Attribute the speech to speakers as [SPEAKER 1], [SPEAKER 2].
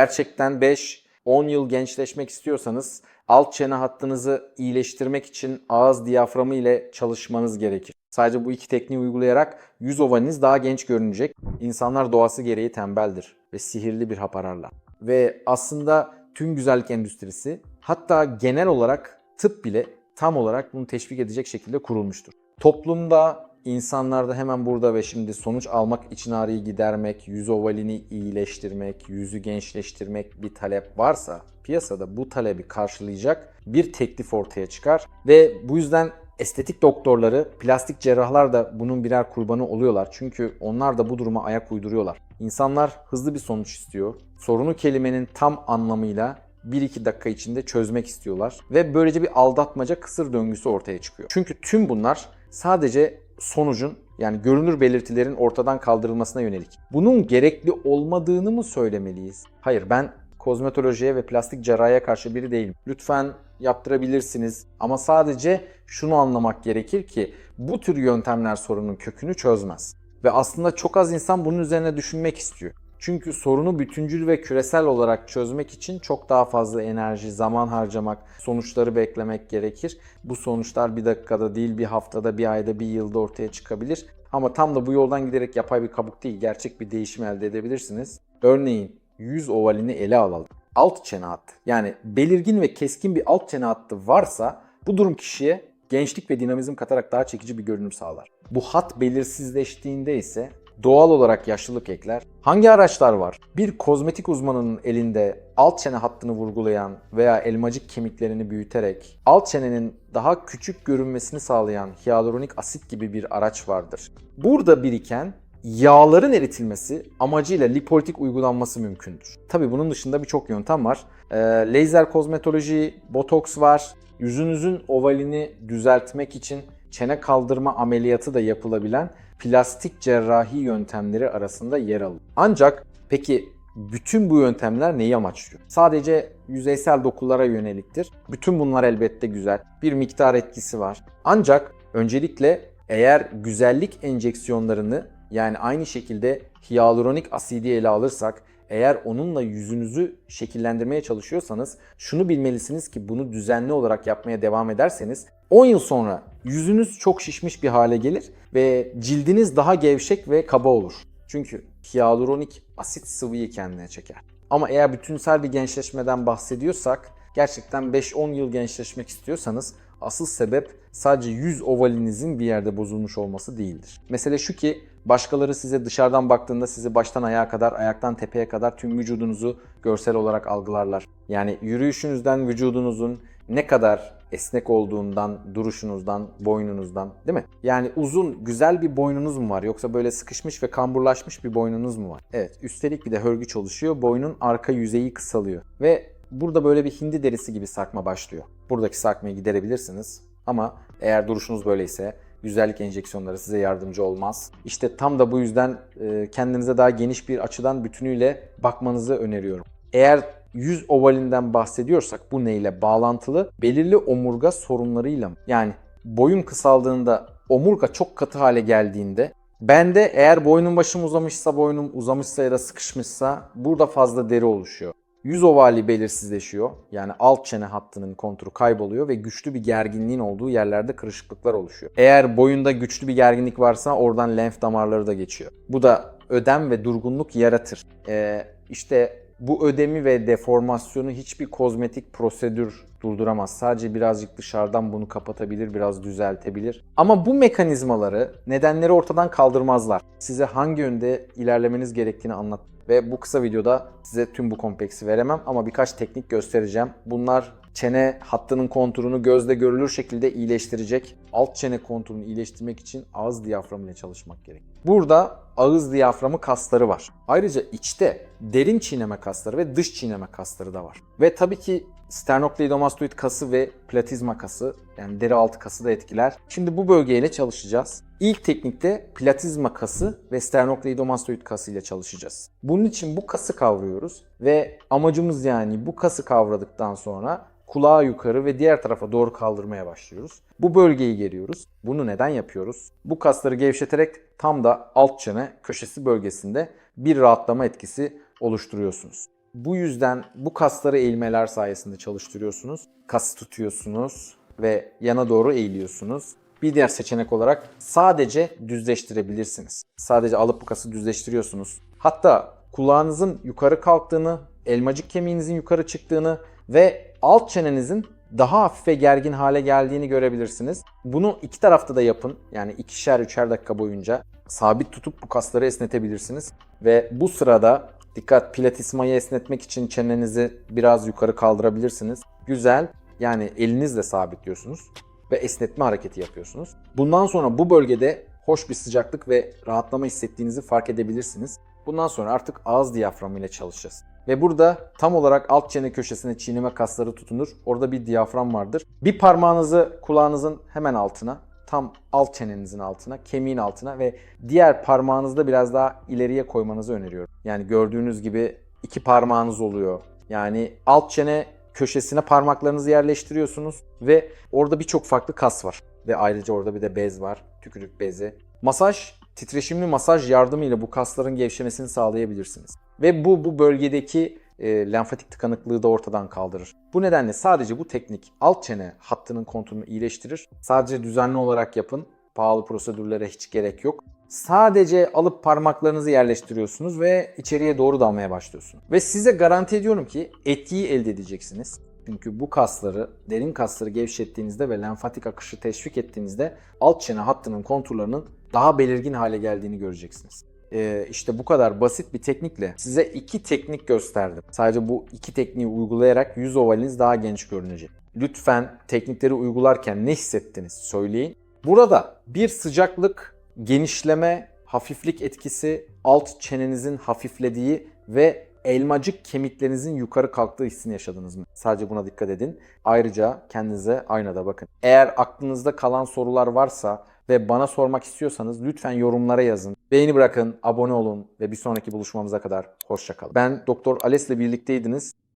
[SPEAKER 1] Gerçekten 5-10 yıl gençleşmek istiyorsanız alt çene hattınızı iyileştirmek için ağız diyaframı ile çalışmanız gerekir. Sadece bu iki tekniği uygulayarak yüz ovaliniz daha genç görünecek. İnsanlar doğası gereği tembeldir ve sihirli bir hap ararlar. Ve aslında tüm güzellik endüstrisi hatta genel olarak tıp bile tam olarak bunu teşvik edecek şekilde kurulmuştur. Toplumda, insanlarda hemen burada ve şimdi sonuç almak için ağrıyı gidermek, yüz ovalini iyileştirmek, yüzü gençleştirmek bir talep varsa piyasada bu talebi karşılayacak bir teklif ortaya çıkar ve bu yüzden estetik doktorları, plastik cerrahlar da bunun birer kurbanı oluyorlar. Çünkü onlar da bu duruma ayak uyduruyorlar. İnsanlar hızlı bir sonuç istiyor. Sorunu kelimenin tam anlamıyla 1-2 dakika içinde çözmek istiyorlar. Ve böylece bir aldatmaca kısır döngüsü ortaya çıkıyor. Çünkü tüm bunlar sadece sonucun yani görünür belirtilerin ortadan kaldırılmasına yönelik. Bunun gerekli olmadığını mı söylemeliyiz? Hayır ben kozmetolojiye ve plastik cerrahiye karşı biri değilim. Lütfen yaptırabilirsiniz ama sadece şunu anlamak gerekir ki bu tür yöntemler sorunun kökünü çözmez. Ve aslında çok az insan bunun üzerine düşünmek istiyor. Çünkü sorunu bütüncül ve küresel olarak çözmek için çok daha fazla enerji, zaman harcamak, sonuçları beklemek gerekir. Bu sonuçlar bir dakikada değil, bir haftada, bir ayda, bir yılda ortaya çıkabilir. Ama tam da bu yoldan giderek yapay bir kabuk değil, gerçek bir değişim elde edebilirsiniz. Örneğin yüz ovalini ele alalım. Alt çene hattı. Yani belirgin ve keskin bir alt çene hattı varsa bu durum kişiye gençlik ve dinamizm katarak daha çekici bir görünüm sağlar. Bu hat belirsizleştiğinde ise doğal olarak yaşlılık ekler. Hangi araçlar var? Bir kozmetik uzmanının elinde alt çene hattını vurgulayan veya elmacık kemiklerini büyüterek alt çenenin daha küçük görünmesini sağlayan hyaluronik asit gibi bir araç vardır. Burada biriken yağların eritilmesi amacıyla lipolitik uygulanması mümkündür. Tabi bunun dışında birçok yöntem var. Ee, lazer kozmetoloji, botoks var. Yüzünüzün ovalini düzeltmek için çene kaldırma ameliyatı da yapılabilen plastik cerrahi yöntemleri arasında yer alır. Ancak peki bütün bu yöntemler neyi amaçlıyor? Sadece yüzeysel dokulara yöneliktir. Bütün bunlar elbette güzel. Bir miktar etkisi var. Ancak öncelikle eğer güzellik enjeksiyonlarını yani aynı şekilde hyaluronik asidi ele alırsak eğer onunla yüzünüzü şekillendirmeye çalışıyorsanız şunu bilmelisiniz ki bunu düzenli olarak yapmaya devam ederseniz 10 yıl sonra yüzünüz çok şişmiş bir hale gelir ve cildiniz daha gevşek ve kaba olur. Çünkü hyaluronik asit sıvıyı kendine çeker. Ama eğer bütünsel bir gençleşmeden bahsediyorsak gerçekten 5-10 yıl gençleşmek istiyorsanız asıl sebep sadece yüz ovalinizin bir yerde bozulmuş olması değildir. Mesele şu ki başkaları size dışarıdan baktığında sizi baştan ayağa kadar, ayaktan tepeye kadar tüm vücudunuzu görsel olarak algılarlar. Yani yürüyüşünüzden vücudunuzun ne kadar esnek olduğundan, duruşunuzdan, boynunuzdan değil mi? Yani uzun, güzel bir boynunuz mu var yoksa böyle sıkışmış ve kamburlaşmış bir boynunuz mu var? Evet, üstelik bir de hörgüç oluşuyor. Boynun arka yüzeyi kısalıyor ve burada böyle bir hindi derisi gibi sarkma başlıyor. Buradaki sarkmayı giderebilirsiniz ama eğer duruşunuz böyleyse güzellik enjeksiyonları size yardımcı olmaz. İşte tam da bu yüzden e, kendinize daha geniş bir açıdan bütünüyle bakmanızı öneriyorum. Eğer yüz ovalinden bahsediyorsak bu neyle bağlantılı? Belirli omurga sorunlarıyla? Yani boyun kısaldığında omurga çok katı hale geldiğinde bende eğer boynum başım uzamışsa boynum uzamışsa ya da sıkışmışsa burada fazla deri oluşuyor. Yüz ovali belirsizleşiyor. Yani alt çene hattının konturu kayboluyor ve güçlü bir gerginliğin olduğu yerlerde kırışıklıklar oluşuyor. Eğer boyunda güçlü bir gerginlik varsa oradan lenf damarları da geçiyor. Bu da ödem ve durgunluk yaratır. Ee, işte bu ödemi ve deformasyonu hiçbir kozmetik prosedür durduramaz. Sadece birazcık dışarıdan bunu kapatabilir, biraz düzeltebilir. Ama bu mekanizmaları, nedenleri ortadan kaldırmazlar. Size hangi yönde ilerlemeniz gerektiğini anlat. Ve bu kısa videoda size tüm bu kompleksi veremem ama birkaç teknik göstereceğim. Bunlar çene hattının konturunu gözle görülür şekilde iyileştirecek. Alt çene konturunu iyileştirmek için ağız diyaframı ile çalışmak gerek. Burada ağız diyaframı kasları var. Ayrıca içte derin çiğneme kasları ve dış çiğneme kasları da var. Ve tabii ki sternokleidomastoid kası ve platizma kası yani deri altı kası da etkiler. Şimdi bu bölgeyle çalışacağız. İlk teknikte platizma kası ve sternokleidomastoid kası ile çalışacağız. Bunun için bu kası kavruyoruz ve amacımız yani bu kası kavradıktan sonra kulağa yukarı ve diğer tarafa doğru kaldırmaya başlıyoruz. Bu bölgeyi geriyoruz. Bunu neden yapıyoruz? Bu kasları gevşeterek tam da alt çene köşesi bölgesinde bir rahatlama etkisi oluşturuyorsunuz. Bu yüzden bu kasları eğilmeler sayesinde çalıştırıyorsunuz. Kas tutuyorsunuz ve yana doğru eğiliyorsunuz. Bir diğer seçenek olarak sadece düzleştirebilirsiniz. Sadece alıp bu kası düzleştiriyorsunuz. Hatta kulağınızın yukarı kalktığını, elmacık kemiğinizin yukarı çıktığını ve alt çenenizin daha hafif ve gergin hale geldiğini görebilirsiniz. Bunu iki tarafta da yapın. Yani ikişer üçer dakika boyunca sabit tutup bu kasları esnetebilirsiniz. Ve bu sırada dikkat pilatismayı esnetmek için çenenizi biraz yukarı kaldırabilirsiniz. Güzel. Yani elinizle sabitliyorsunuz ve esnetme hareketi yapıyorsunuz. Bundan sonra bu bölgede hoş bir sıcaklık ve rahatlama hissettiğinizi fark edebilirsiniz. Bundan sonra artık ağız diyaframı ile çalışacağız. Ve burada tam olarak alt çene köşesine çiğneme kasları tutunur. Orada bir diyafram vardır. Bir parmağınızı kulağınızın hemen altına, tam alt çenenizin altına, kemiğin altına ve diğer parmağınızı da biraz daha ileriye koymanızı öneriyorum. Yani gördüğünüz gibi iki parmağınız oluyor. Yani alt çene köşesine parmaklarınızı yerleştiriyorsunuz ve orada birçok farklı kas var. Ve ayrıca orada bir de bez var, tükürük bezi. Masaj, titreşimli masaj yardımıyla bu kasların gevşemesini sağlayabilirsiniz. Ve bu bu bölgedeki e, lenfatik tıkanıklığı da ortadan kaldırır. Bu nedenle sadece bu teknik alt çene hattının konturunu iyileştirir. Sadece düzenli olarak yapın. Pahalı prosedürlere hiç gerek yok. Sadece alıp parmaklarınızı yerleştiriyorsunuz ve içeriye doğru dalmaya başlıyorsunuz. Ve size garanti ediyorum ki etkiyi elde edeceksiniz. Çünkü bu kasları, derin kasları gevşettiğinizde ve lenfatik akışı teşvik ettiğinizde alt çene hattının konturlarının daha belirgin hale geldiğini göreceksiniz. Ee, işte bu kadar basit bir teknikle size iki teknik gösterdim. Sadece bu iki tekniği uygulayarak yüz ovaliniz daha genç görünecek. Lütfen teknikleri uygularken ne hissettiniz söyleyin. Burada bir sıcaklık, genişleme, hafiflik etkisi, alt çenenizin hafiflediği ve elmacık kemiklerinizin yukarı kalktığı hissini yaşadınız mı? Sadece buna dikkat edin. Ayrıca kendinize aynada bakın. Eğer aklınızda kalan sorular varsa ve bana sormak istiyorsanız lütfen yorumlara yazın. Beğeni bırakın, abone olun ve bir sonraki buluşmamıza kadar hoşçakalın. Ben Doktor Ales'le birlikteydiniz.